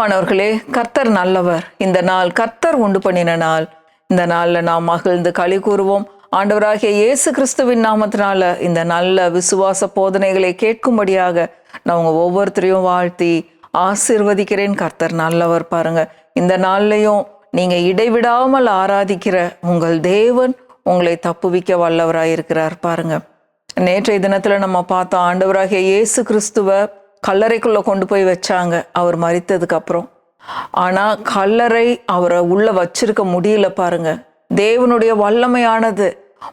பிரியமானவர்களே கர்த்தர் நல்லவர். இந்த நாள் கர்த்தர் உண்டு பண்ணின நாள். இந்த நாளில் நாம் மகிழ்ந்து களி கூறுவோம். ஆண்டவராகிய இயேசு கிறிஸ்துவின் நாமத்தினால இந்த நல்ல விசுவாச போதனைகளை கேட்கும்படியாக நான் உங்கள் ஒவ்வொருத்தரையும் வாழ்த்தி ஆசிர்வதிக்கிறேன். கர்த்தர் நல்லவர் பாருங்க. இந்த நாள்லையும் நீங்கள் இடைவிடாமல் ஆராதிக்கிற உங்கள் தேவன் உங்களை தப்புவிக்க வல்லவராக இருக்கிறார் பாருங்க. நேற்றைய தினத்தில் நம்ம பார்த்தோம் ஆண்டவராகிய இயேசு கிறிஸ்துவ கல்லறைக்குள்ளே கொண்டு போய் வச்சாங்க. அவர் மரித்ததுக்கு அப்புறம் கல்லறை அவரை உள்ள வச்சிருக்க முடியல பாருங்க. தேவனுடைய வல்லமையானது.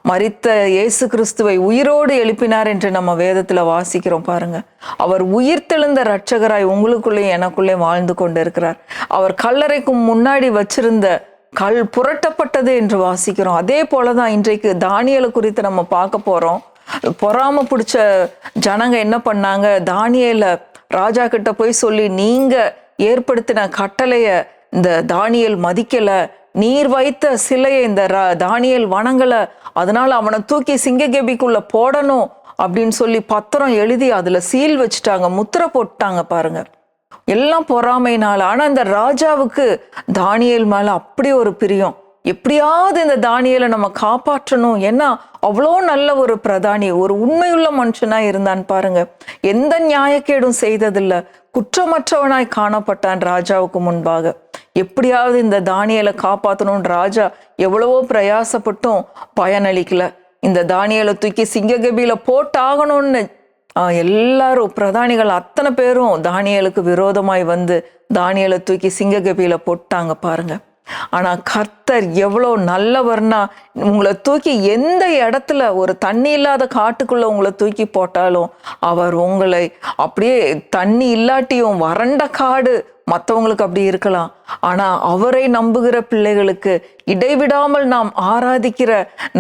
மறித்த இயேசு கிறிஸ்துவை உயிரோடு எழுப்பினார் என்று நம்ம வேதத்தில் வாசிக்கிறோம் பாருங்க. அவர் உயிர்த்தெழுந்த இரட்சகராய் உங்களுக்குள்ளேயும் எனக்குள்ளே வாழ்ந்து கொண்டிருக்கிறார். அவர் கல்லறைக்கு முன்னாடி வச்சிருந்த கல் புரட்டப்பட்டது என்று வாசிக்கிறோம். அதே போலதான் இன்றைக்கு தானியலை குறித்து நம்ம பார்க்க போகிறோம் பொறாம பிடிச்ச ஜனங்க என்ன பண்ணாங்க? தானியல ராஜா கிட்ட போய் சொல்லி நீங்க ஏற்படுத்தின கட்டளைய இந்த தானியல் மதிக்கல. நீர் வைத்த சிலையை இந்த தானியல் வணங்கல அதனால அவனை தூக்கி சிங்ககேபிக்குள்ள போடணும் அப்படின்னு சொல்லி பத்திரம் எழுதி அதுல சீல் வச்சுட்டாங்க. முத்திரை போட்டாங்க பாருங்க. எல்லாம் பொறாமைனால ஆனா இந்த ராஜாவுக்கு தானியல் மேல அப்படி ஒரு பிரியம். எப்படியாவது இந்த தானியலை நம்ம காப்பாற்றணும். ஏன்னா அவ்வளோ நல்ல ஒரு பிரதானி ஒரு உண்மையுள்ள மனுஷனா இருந்தான் பாருங்க. எந்த நியாயக்கேடும் செய்ததில்லை. குற்றமற்றவனாய் காணப்பட்டான் ராஜாவுக்கு முன்பாக. எப்படியாவது இந்த தானியலை காப்பாற்றணும்னு ராஜா எவ்வளவோ பிரயாசப்பட்டும் பயனளிக்கல. இந்த தானியலை தூக்கி சிங்ககபியில போட்டாகணும்னு. எல்லாரும் பிரதானிகள் அத்தனை பேரும் தானியலுக்கு விரோதமாய் வந்து தானியலை தூக்கி சிங்ககபியில போட்டாங்க பாருங்க. ஆனால் கர்த்தர் எவ்வளோ நல்லவர்னா உங்களை தூக்கி எந்த இடத்துல ஒரு தண்ணி இல்லாத காட்டுக்குள்ளே உங்களை தூக்கி போட்டாலும் அவர் உங்களை அப்படியே தண்ணி இல்லாட்டியும் வறண்ட காடு மற்றவங்களுக்கு அப்படி இருக்கலாம். ஆனால் அவரை நம்புகிற பிள்ளைகளுக்கு இடைவிடாமல் நாம் ஆராதிக்கிற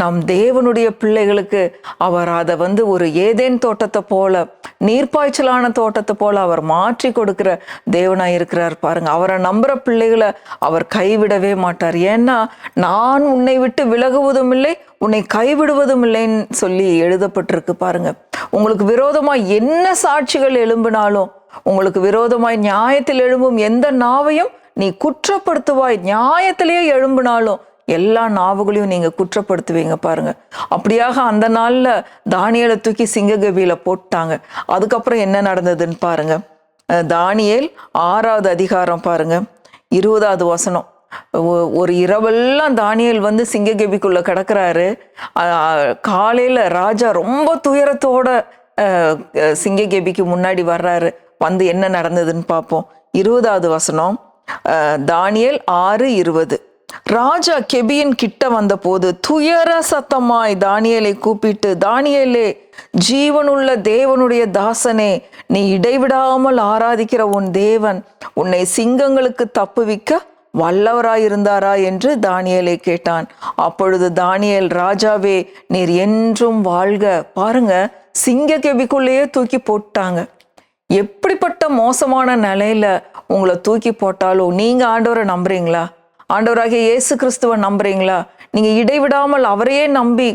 நம் தேவனுடைய பிள்ளைகளுக்கு அவர் அதை வந்து ஒரு ஏதேன் தோட்டத்தை போல நீர்ப்பாய்ச்சலான தோட்டத்தை போல அவர் மாற்றி கொடுக்கிற தேவனாக இருக்கிறார் பாருங்க. அவரை நம்புகிற பிள்ளைகளை அவர் கைவிடவே மாட்டார். ஏன்னா நான் உன்னை விட்டு விலகுவதும் இல்லை உன்னை கைவிடுவதும் இல்லைன்னு சொல்லி எழுதப்பட்டிருக்கு பாருங்க. உங்களுக்கு விரோதமாக என்ன சாட்சிகள் எழும்பினாலும் உங்களுக்கு விரோதமாய் நியாயத்தில் எழும்பும் எந்த நாவையும் நீ குற்றப்படுத்துவாய். நியாயத்திலேயே எழும்பினாலும் எல்லா நாவுகளையும் நீங்கள் குற்றப்படுத்துவீங்க பாருங்க. அப்படியாக அந்த நாளில் தானியலை தூக்கி சிங்ககவியில் போட்டாங்க. அதுக்கப்புறம் என்ன நடந்ததுன்னு பாருங்க. தானியல் தானியேல் ஆறாவது அதிகாரம் பாருங்க. இருபதாவது வசனம். ஒ- ஒரு இரவெல்லாம் தானியேல் வந்து சிங்ககபிக்குள்ளே கிடக்குறாரு. காலையில் ராஜா ரொம்ப துயரத்தோட சிங்ககேபிக்கு முன்னாடி வர்றாரு. வந்து என்ன நடந்ததுன்னு பார்ப்போம். இருபதாவது வசனம் தானியல் ஆறு இருபது. ராஜா கெபியின் கிட்ட வந்தபோது துயர சத்தமாய் தானியலை கூப்பிட்டு தானியலே ஜீவனுள்ள தேவனுடைய தாசனே நீ இடைவிடாமல் ஆராதிக்கிற உன் தேவன் உன்னை சிங்கங்களுக்கு தப்புவிக்க வல்லவராயிருந்தாரா? என்று தானியலை கேட்டான். அப்பொழுது தானியல் ராஜாவே நீர் என்றும் வாழ்க. பாருங்க சிங்க கெபிக்குள்ளேயே தூக்கி போட்டாங்க. எப்படிப்பட்ட மோசமான நிலையில உங்களை தூக்கி போட்டாலும் நீங்க ஆண்டவரை நம்புறீங்களா? ஆண்டவராகிய இயேசு கிறிஸ்துவை நம்புறீங்களா? நீங்க இடைவிடாமல் அவரையே நம்பி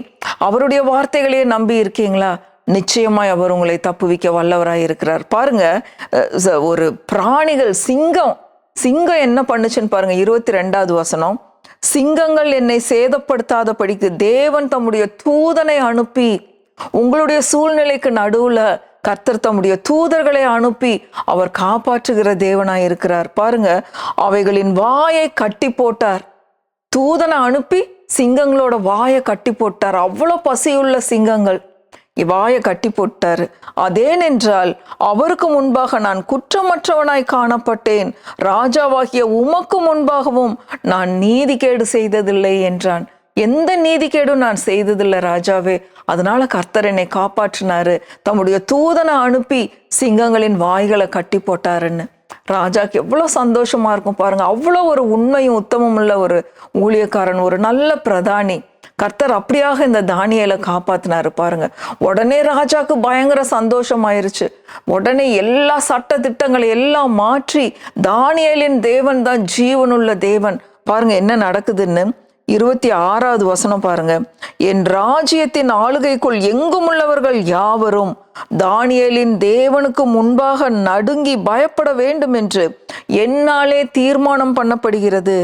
அவருடைய வார்த்தைகளையே நம்பி இருக்கீங்களா? நிச்சயமாய் அவர் உங்களை தப்புவிக்க வல்லவராய் இருக்கிறார். பாருங்க ஒரு பிராணிகள் சிங்கம். சிங்கம் என்ன பண்ணுச்சுன்னு பாருங்க இருபத்தி ரெண்டாவது வசனம். சிங்கங்கள் என்னை சேதப்படுத்தாத படிக்கு தேவன் தம்முடைய தூதனை அனுப்பி உங்களுடைய சூழ்நிலைக்கு நடுவுல கர்த்தர் தம்முடைய தூதர்களை அனுப்பி அவர் காப்பாற்றுகிற தேவனாய் இருக்கிறார். பாருங்க அவைகளின் வாயை கட்டி போட்டார். தூதனை அனுப்பி சிங்கங்களோட வாயை கட்டி போட்டார். அவ்வளோ பசியுள்ள சிங்கங்கள். வாயை கட்டி போட்டார். அதேனென்றால் அவருக்கு முன்பாக நான் குற்றமற்றவனாய் காணப்பட்டேன். ராஜாவாகிய உமக்கு முன்பாகவும் நான் நீதிகேடு செய்ததில்லை என்றான். எந்த நீதிக்கேடும் நான் செய்ததில்லை ராஜாவே. அதனால கர்த்தர் என்னை காப்பாற்றினாரு. தம்முடைய தூதனை அனுப்பி சிங்கங்களின் வாய்களை கட்டி போட்டாருன்னு. ராஜாக்கு எவ்வளோ சந்தோஷமா இருக்கும் பாருங்க. அவ்வளோ ஒரு உண்மையும் உத்தமும் உள்ள ஒரு ஊழியக்காரன் ஒரு நல்ல பிரதானி. கர்த்தர் அப்படியாக இந்த தானியலை காப்பாத்தினாரு பாருங்க. உடனே ராஜாக்கு பயங்கர சந்தோஷம் ஆயிருச்சு உடனே எல்லா சட்ட திட்டங்களை எல்லாம் மாற்றி தானியலின் தேவன் தான் ஜீவனுள்ள தேவன். பாருங்க என்ன நடக்குதுன்னு. இருபத்தி ஆறாவது வசனம் பாருங்க. என் ராஜ்யத்தின் ஆளுகைக்குள் எங்கும் உள்ளவர்கள் யாவரும் தானியலின் தேவனுக்கு முன்பாக நடுங்கி பயப்பட வேண்டும் என்று என்னாலே தீர்மானம் பண்ணப்படுகிறது.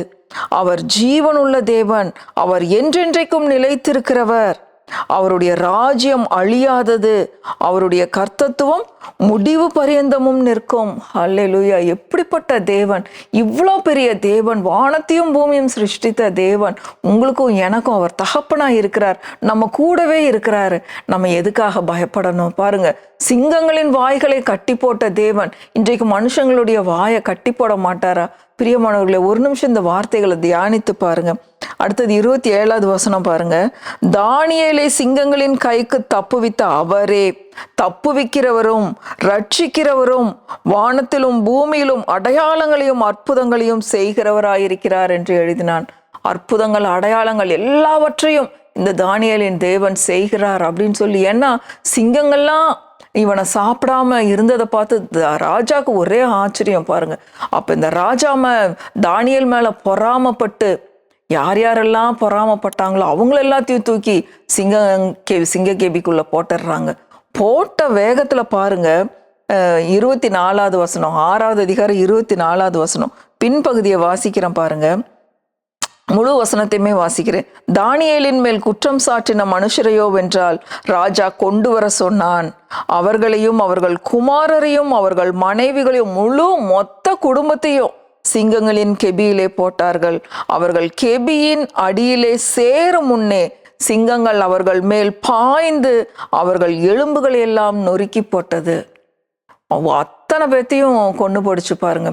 அவர் ஜீவனுள்ள தேவன் அவர் என்றென்றைக்கும் நிலைத்திருக்கிறவர். அவருடைய ராஜ்யம் அழியாதது அவருடைய கர்த்தத்துவம் முடிவு பரியந்தமும் நிற்கும். அல்லேலூயா எப்படிப்பட்ட தேவன்? இவ்வளோ பெரிய தேவன் வானத்தையும் பூமியும் சிருஷ்டித்த தேவன். உங்களுக்கும் எனக்கும் அவர் தகப்பனா இருக்கிறார். நம்ம கூடவே இருக்கிறாரு. நம்ம எதுக்காக பயப்படணும்? பாருங்க சிங்கங்களின் வாய்களை கட்டி போட்ட தேவன் இன்றைக்கு மனுஷங்களுடைய வாயை கட்டி போட மாட்டாரா? பிரியமானவர்களே ஒரு நிமிஷம் இந்த வார்த்தைகளை தியானித்து பாருங்க. அடுத்தது இருபத்தி ஏழாவது வசனம் பாருங்க. தானியலை சிங்கங்களின் கைக்கு தப்புவித்த அவரே தப்புவிக்கிறவரும் ரட்சிக்கிறவரும் வானத்திலும் பூமியிலும் அடையாளங்களையும் அற்புதங்களையும் செய்கிறவராயிருக்கிறார் என்று எழுதினான். அற்புதங்கள் அடையாளங்கள் எல்லாவற்றையும் இந்த தானியலின் தேவன் செய்கிறார் அப்படின்னு சொல்லி ஏன்னா சிங்கங்கள்லாம் இவனை சாப்பிடாம இருந்ததை பார்த்து ராஜாவுக்கு ஒரே ஆச்சரியம் பாருங்க. அப்ப இந்த ராஜாம தானியல் மேல பொறாமப்பட்டு யார் யாரெல்லாம் பொறாமப்பட்டாங்களோ அவங்கள எல்லாத்தையும் தூக்கி சிங்க கே சிங்க கேபிக்குள்ள போட்டுடுறாங்க. போட்ட வேகத்துல பாருங்க இருபத்தி நாலாவது வசனம் ஆறாவது அதிகாரம் இருபத்தி நாலாவது வசனம் பின்பகுதியை வாசிக்கிறேன் பாருங்க. முழு வசனத்தையுமே வாசிக்கிறேன். தானியலின் மேல் குற்றம் சாட்டின மனுஷரையோ வென்றால் ராஜா கொண்டு வர சொன்னான். அவர்களையும் அவர்கள் குமாரரையும் அவர்கள் மனைவிகளையும் முழு மொத்த குடும்பத்தையும் சிங்கங்களின் கெபியிலே போட்டார்கள். அவர்கள் கெபியின் அடியிலே சேரும் முன்னே சிங்கங்கள் அவர்கள் மேல் பாய்ந்து அவர்கள் எலும்புகளை எல்லாம் நொறுக்கி போட்டது. அவ அத்தனை பேத்தையும் கொண்டு போடுச்சு பாருங்க.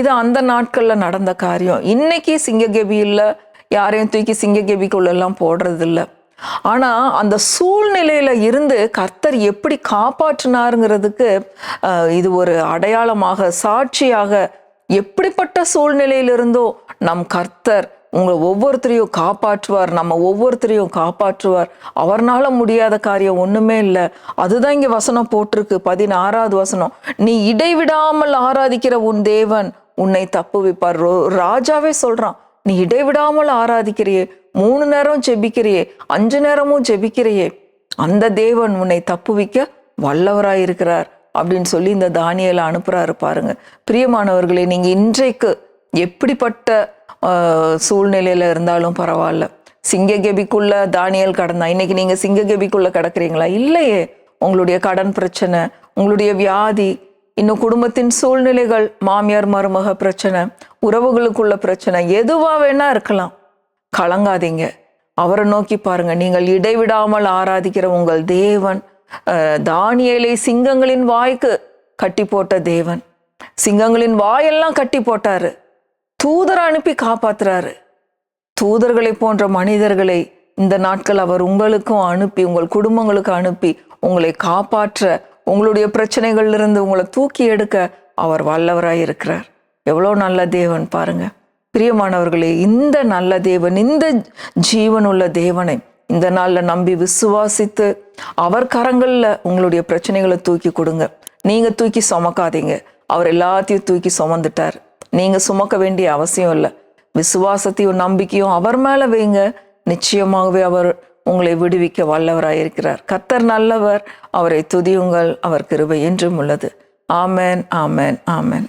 இது அந்த நாட்களில் நடந்த காரியம். இன்னைக்கு சிங்ககெபி யாரையும் தூக்கி சிங்ககெபிக்குள்ள போடுறதில்ல. ஆனால் அந்த சூழ்நிலையில் இருந்து கர்த்தர் எப்படி காப்பாற்றினாருங்கிறதுக்கு இது ஒரு அடையாளமாக சாட்சியாக எப்படிப்பட்ட சூழ்நிலையிலிருந்தோ நம் கர்த்தர் உங்களை ஒவ்வொருத்தரையும் காப்பாற்றுவார் நம்ம ஒவ்வொருத்தரையும் காப்பாற்றுவார். அவர்னால முடியாத காரியம் ஒன்றுமே இல்லை. அதுதான் இங்கே வசனம் போட்டிருக்கு பதினாறாவது வசனம். நீ இடைவிடாமல் ஆராதிக்கிற உன் தேவன் உன்னை தப்புவிப்பார் ரோ- ராஜாவே சொல்றான் நீ இடைவிடாமல் ஆராதிக்கிறியே மூணு நேரம் ஜெபிக்கிறியே அஞ்சு நேரமும் ஜெபிக்கிறியே. அந்த தேவன் உன்னை தப்புவிக்க வல்லவராயிருக்கிறார். அப்படின்னு சொல்லி இந்த தானியலை அனுப்புறாரு பாருங்க. பிரியமானவர்களே நீங்க இன்றைக்கு எப்படிப்பட்ட சூழ்நிலையில் சூழ்நிலையில இருந்தாலும் பரவாயில்ல. சிங்ககெபிக்குள்ள தானியல் கடந்தா இன்னைக்கு நீங்க சிங்ககெபிக்குள்ள கிடக்குறீங்களா? இல்லையே. உங்களுடைய கடன் பிரச்சனை உங்களுடைய வியாதி இன்னும் குடும்பத்தின் சூழ்நிலைகள் மாமியார் மருமக பிரச்சனை உறவுகளுக்குள்ள பிரச்சனை எதுவாக வேணா இருக்கலாம். கலங்காதீங்க. அவரை நோக்கி பாருங்க. நீங்கள் இடைவிடாமல் ஆராதிக்கிற உங்கள் தேவன் தானியலை சிங்கங்களின் வாய்க்கு கட்டி போட்ட தேவன். சிங்கங்களின் வாயெல்லாம் கட்டி போட்டாரு. தூதரை அனுப்பி காப்பாத்துறாரு. தூதர்களை போன்ற மனிதர்களை இந்த நாட்கள் அவர் உங்களுக்கும் அனுப்பி உங்கள் குடும்பங்களுக்கு அனுப்பி உங்களை காப்பாற்ற உங்களுடைய பிரச்சனைகள்ல இருந்து உங்களை தூக்கி எடுக்க அவர் வல்லவராய் இருக்கிறார். எவ்வளோ நல்ல தேவன் பாருங்க. பிரியமானவர்களே இந்த நல்ல தேவன் இந்த ஜீவனுள்ள தேவனை இந்த நாளில் நம்பி விசுவாசித்து அவர் கரங்களில் உங்களுடைய பிரச்சனைகளை தூக்கி கொடுங்க. நீங்கள் தூக்கி சுமக்காதீங்க. அவர் எல்லாத்தையும் தூக்கி சுமந்துட்டார். நீங்கள் சுமக்க வேண்டிய அவசியம் இல்லை. விசுவாசத்தையும் நம்பிக்கையும் அவர் மேலே வைங்க. நிச்சயமாகவே அவர் உங்களை விடுவிக்க வல்லவராயிருக்கிறார் கத்தர் நல்லவர் அவரை துதியுங்கள் அவர் கிருபை என்றும் உள்ளது. ஆமென் ஆமேன் ஆமென்.